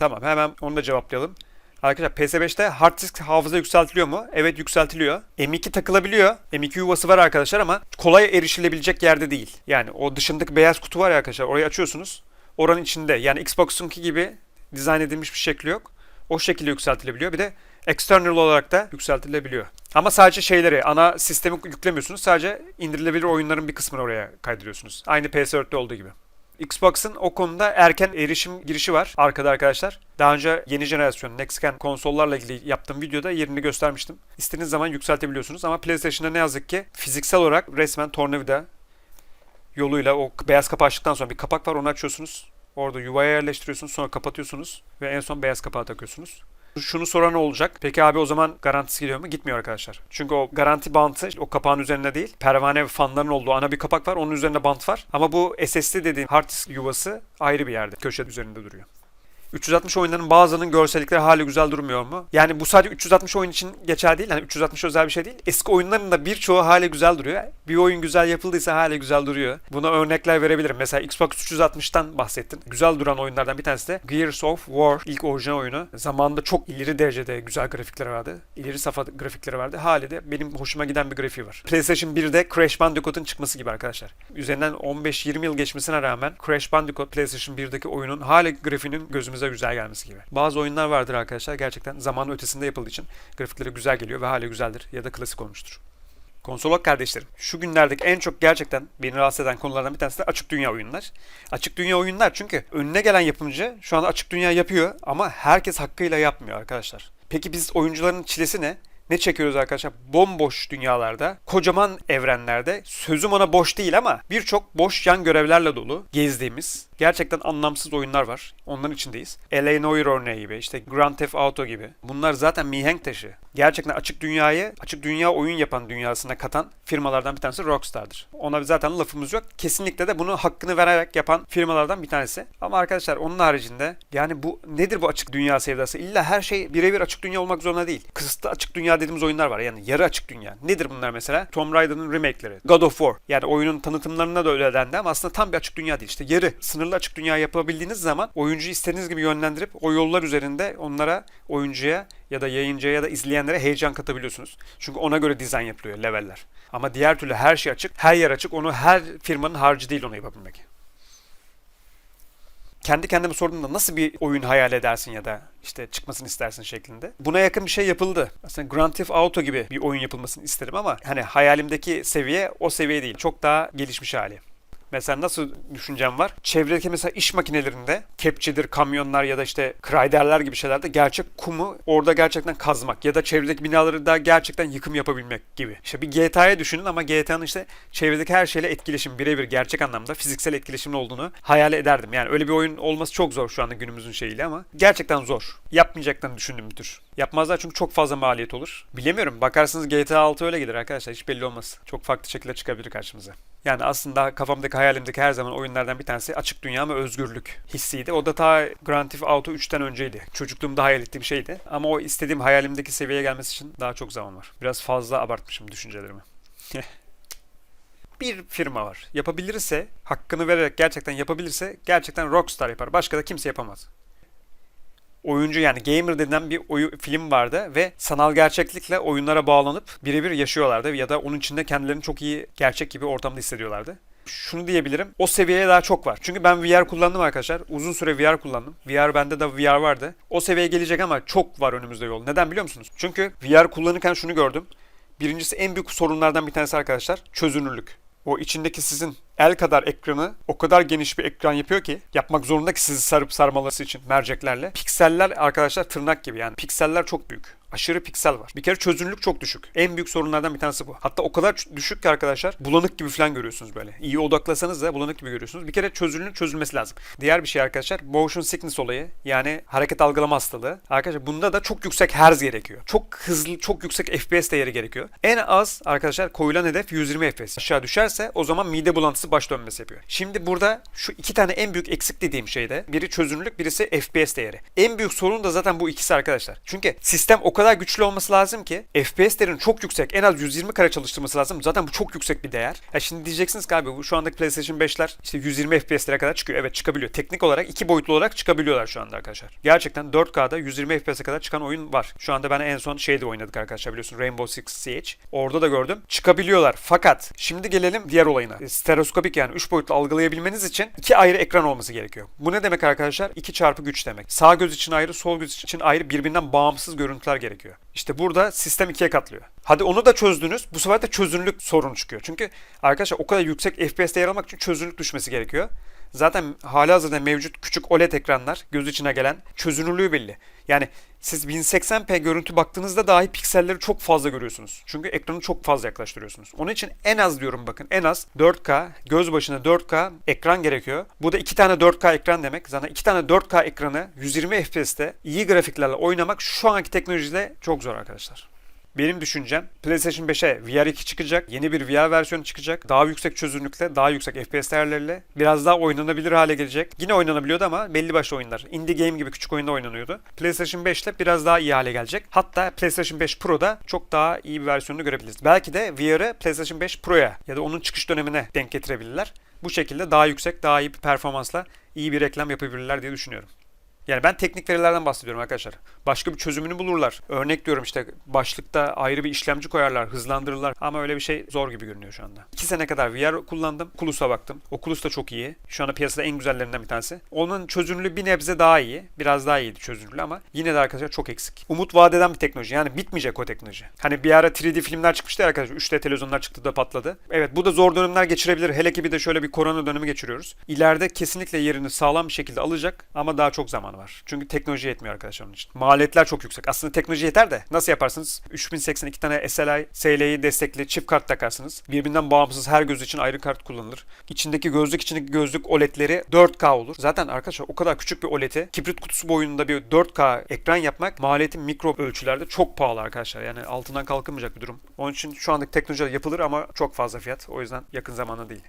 Tamam hemen onu da cevaplayalım. Arkadaşlar PS5'te hard disk hafıza yükseltiliyor mu? Evet yükseltiliyor. M2 takılabiliyor. M2 yuvası var arkadaşlar ama kolay erişilebilecek yerde değil. Yani o dışındaki beyaz kutu var ya arkadaşlar orayı açıyorsunuz. Oranın içinde yani Xbox'unki gibi dizayn edilmiş bir şekli yok. O şekilde yükseltilebiliyor. Bir de external olarak da yükseltilebiliyor. Ama sadece şeyleri, ana sistemi yüklemiyorsunuz. Sadece indirilebilir oyunların bir kısmını oraya kaydırıyorsunuz. Aynı PS4'te olduğu gibi. Xbox'ın o konuda erken erişim girişi var arkada arkadaşlar. Daha önce yeni jenerasyon Next Gen konsollarla ilgili yaptığım videoda yerini göstermiştim. İstediğiniz zaman yükseltebiliyorsunuz ama PlayStation'da ne yazık ki fiziksel olarak resmen tornavida yoluyla o beyaz kapağı açtıktan sonra bir kapak var onu açıyorsunuz. Orada yuvaya yerleştiriyorsunuz sonra kapatıyorsunuz ve en son beyaz kapağı takıyorsunuz. Şunu soran olacak. Peki abi o zaman garantisi gidiyor mu? Gitmiyor arkadaşlar. Çünkü o garanti bantı o kapağın üzerinde değil. Pervane fanların olduğu ana bir kapak var. Onun üzerinde bant var. Ama bu SSD dediğim hard disk yuvası ayrı bir yerde. Köşe üzerinde duruyor. 360 oyunların bazılarının görsellikleri hali güzel durmuyor mu? Yani bu sadece 360 oyun için geçerli değil. Hani 360 özel bir şey değil. Eski oyunların da birçoğu hali güzel duruyor. Bir oyun güzel yapıldıysa hali güzel duruyor. Buna örnekler verebilirim. Mesela Xbox 360'tan bahsettin. Güzel duran oyunlardan bir tanesi de Gears of War ilk orijinal oyunu. Zamanında çok ileri derecede güzel grafikleri vardı. İleri safa grafikleri vardı. Hali de benim hoşuma giden bir grafiği var. PlayStation 1'de Crash Bandicoot'un çıkması gibi arkadaşlar. Üzerinden 15-20 yıl geçmesine rağmen Crash Bandicoot PlayStation 1'deki oyunun hali grafiğinin gözümüze güzel gelmesi gibi. Bazı oyunlar vardır arkadaşlar gerçekten zaman ötesinde yapıldığı için grafikleri güzel geliyor ve hali güzeldir ya da klasik olmuştur. Konsolog kardeşlerim, şu günlerdeki en çok gerçekten beni rahatsız eden konulardan bir tanesi de açık dünya oyunlar. Açık dünya oyunlar çünkü önüne gelen yapımcı şu anda açık dünya yapıyor ama herkes hakkıyla yapmıyor arkadaşlar. Peki biz oyuncuların çilesi ne? Ne çekiyoruz arkadaşlar? Bomboş dünyalarda, kocaman evrenlerde, sözüm ona boş değil ama birçok boş yan görevlerle dolu gezdiğimiz gerçekten anlamsız oyunlar var. Onların içindeyiz. L.A. Noire örneği gibi, işte Grand Theft Auto gibi. Bunlar zaten mihenk taşı. Gerçekten açık dünyayı, açık dünya oyun yapan dünyasına katan firmalardan bir tanesi Rockstar'dır. Ona zaten lafımız yok. Kesinlikle de bunu hakkını vererek yapan firmalardan bir tanesi. Ama arkadaşlar onun haricinde yani bu nedir bu açık dünya sevdası? İlla her şey birebir açık dünya olmak zorunda değil. Kısıtlı açık dünya dediğimiz oyunlar var. Yani yarı açık dünya. Nedir bunlar mesela? Tomb Raider'ın remake'leri. God of War. Yani oyunun tanıtımlarına da öyle dendi ama aslında tam bir açık dünya değil. İşte yarı, sınırlı açık dünya yapabildiğiniz zaman oyuncuyu istediğiniz gibi yönlendirip o yollar üzerinde onlara, oyuncuya ya da yayıncıya ya da izleyenlere heyecan katabiliyorsunuz. Çünkü ona göre dizayn yapılıyor leveller. Ama diğer türlü her şey açık, her yer açık. Onu her firmanın harcı değil onu yapabilmek kendi kendime sorduğumda nasıl bir oyun hayal edersin ya da işte çıkmasını istersin şeklinde. Buna yakın bir şey yapıldı. Aslında Grand Theft Auto gibi bir oyun yapılmasını isterim ama hani hayalimdeki seviye o seviye değil. Çok daha gelişmiş hali. Mesela nasıl düşüncem var? Çevredeki mesela iş makinelerinde kepçedir, kamyonlar ya da işte krayderler gibi şeylerde gerçek kumu orada gerçekten kazmak ya da çevredeki binaları da gerçekten yıkım yapabilmek gibi. İşte bir GTA'ya düşünün ama GTA'nın işte çevredeki her şeyle etkileşim birebir gerçek anlamda fiziksel etkileşimin olduğunu hayal ederdim. Yani öyle bir oyun olması çok zor şu anda günümüzün şeyiyle ama gerçekten zor. Yapmayacaklarını düşündüğüm bir tür. Yapmazlar çünkü çok fazla maliyet olur. Bilemiyorum. Bakarsınız GTA 6 öyle gelir arkadaşlar. Hiç belli olmaz. Çok farklı şekilde çıkabilir karşımıza. Yani aslında kafamdaki hayalimdeki her zaman oyunlardan bir tanesi açık dünya ve özgürlük hissiydi. O da ta Grand Theft Auto 3'ten önceydi. Çocukluğumda hayal ettiğim şeydi. Ama o istediğim hayalimdeki seviyeye gelmesi için daha çok zaman var. Biraz fazla abartmışım düşüncelerimi. bir firma var. Yapabilirse, hakkını vererek gerçekten yapabilirse gerçekten Rockstar yapar. Başka da kimse yapamaz oyuncu yani gamer denilen bir oyun, film vardı ve sanal gerçeklikle oyunlara bağlanıp birebir yaşıyorlardı ya da onun içinde kendilerini çok iyi gerçek gibi ortamda hissediyorlardı. Şunu diyebilirim. O seviyeye daha çok var. Çünkü ben VR kullandım arkadaşlar. Uzun süre VR kullandım. VR bende de VR vardı. O seviyeye gelecek ama çok var önümüzde yol. Neden biliyor musunuz? Çünkü VR kullanırken şunu gördüm. Birincisi en büyük sorunlardan bir tanesi arkadaşlar çözünürlük. O içindeki sizin el kadar ekranı o kadar geniş bir ekran yapıyor ki yapmak zorunda ki sizi sarıp sarmaları için merceklerle. Pikseller arkadaşlar tırnak gibi yani pikseller çok büyük. Aşırı piksel var. Bir kere çözünürlük çok düşük. En büyük sorunlardan bir tanesi bu. Hatta o kadar düşük ki arkadaşlar bulanık gibi falan görüyorsunuz böyle. İyi odaklasanız da bulanık gibi görüyorsunuz. Bir kere çözünürlük çözülmesi lazım. Diğer bir şey arkadaşlar motion sickness olayı yani hareket algılama hastalığı. Arkadaşlar bunda da çok yüksek hertz gerekiyor. Çok hızlı, çok yüksek FPS değeri gerekiyor. En az arkadaşlar koyulan hedef 120 FPS. Aşağı düşerse o zaman mide bulantısı baş dönmesi yapıyor. Şimdi burada şu iki tane en büyük eksik dediğim şey de biri çözünürlük birisi FPS değeri. En büyük sorun da zaten bu ikisi arkadaşlar. Çünkü sistem o kadar güçlü olması lazım ki FPS değerinin çok yüksek en az 120 kare çalıştırması lazım. Zaten bu çok yüksek bir değer. Ya şimdi diyeceksiniz ki abi bu şu andaki PlayStation 5'ler işte 120 FPS'lere kadar çıkıyor. Evet çıkabiliyor. Teknik olarak iki boyutlu olarak çıkabiliyorlar şu anda arkadaşlar. Gerçekten 4K'da 120 FPS'e kadar çıkan oyun var. Şu anda ben en son şeyde oynadık arkadaşlar biliyorsun Rainbow Six Siege. Orada da gördüm. Çıkabiliyorlar. Fakat şimdi gelelim diğer olayına. E, Stereoskopik yani 3 boyutlu algılayabilmeniz için iki ayrı ekran olması gerekiyor. Bu ne demek arkadaşlar? 2 çarpı güç demek. Sağ göz için ayrı, sol göz için ayrı birbirinden bağımsız görüntüler gerekiyor. İşte burada sistem ikiye katlıyor. Hadi onu da çözdünüz. Bu sefer de çözünürlük sorunu çıkıyor. Çünkü arkadaşlar o kadar yüksek FPS değer almak için çözünürlük düşmesi gerekiyor. Zaten halihazırda mevcut küçük OLED ekranlar göz içine gelen çözünürlüğü belli. Yani siz 1080p görüntü baktığınızda dahi pikselleri çok fazla görüyorsunuz. Çünkü ekranı çok fazla yaklaştırıyorsunuz. Onun için en az diyorum bakın en az 4K göz başına 4K ekran gerekiyor. Bu da 2 tane 4K ekran demek. Zaten 2 tane 4K ekranı 120 FPS'te iyi grafiklerle oynamak şu anki teknolojiyle çok zor arkadaşlar. Benim düşüncem PlayStation 5'e VR2 çıkacak. Yeni bir VR versiyonu çıkacak. Daha yüksek çözünürlükle, daha yüksek FPS değerleriyle biraz daha oynanabilir hale gelecek. Yine oynanabiliyordu ama belli başlı oyunlar. Indie game gibi küçük oyunda oynanıyordu. PlayStation 5 ile biraz daha iyi hale gelecek. Hatta PlayStation 5 Pro'da çok daha iyi bir versiyonunu görebiliriz. Belki de VR'ı PlayStation 5 Pro'ya ya da onun çıkış dönemine denk getirebilirler. Bu şekilde daha yüksek, daha iyi bir performansla iyi bir reklam yapabilirler diye düşünüyorum. Yani ben teknik verilerden bahsediyorum arkadaşlar. Başka bir çözümünü bulurlar. Örnek diyorum işte başlıkta ayrı bir işlemci koyarlar, hızlandırırlar. Ama öyle bir şey zor gibi görünüyor şu anda. 2 sene kadar VR kullandım. Oculus'a baktım. Oculus da çok iyi. Şu anda piyasada en güzellerinden bir tanesi. Onun çözünürlüğü bir nebze daha iyi. Biraz daha iyiydi çözünürlüğü ama yine de arkadaşlar çok eksik. Umut vadeden bir teknoloji. Yani bitmeyecek o teknoloji. Hani bir ara 3D filmler çıkmıştı arkadaşlar. 3D televizyonlar çıktı da patladı. Evet bu da zor dönemler geçirebilir. Hele ki bir de şöyle bir korona dönemi geçiriyoruz. İleride kesinlikle yerini sağlam bir şekilde alacak ama daha çok zaman var. Çünkü teknoloji yetmiyor arkadaşlar onun için. Maliyetler çok yüksek. Aslında teknoloji yeter de nasıl yaparsınız? 3082 tane SLI, SLI destekli çift kart takarsınız. Birbirinden bağımsız her göz için ayrı kart kullanılır. İçindeki gözlük içindeki gözlük OLED'leri 4K olur. Zaten arkadaşlar o kadar küçük bir OLED'i kibrit kutusu boyunda bir 4K ekran yapmak maliyeti mikro ölçülerde çok pahalı arkadaşlar. Yani altından kalkılmayacak bir durum. Onun için şu andaki teknolojiler yapılır ama çok fazla fiyat. O yüzden yakın zamanda değil.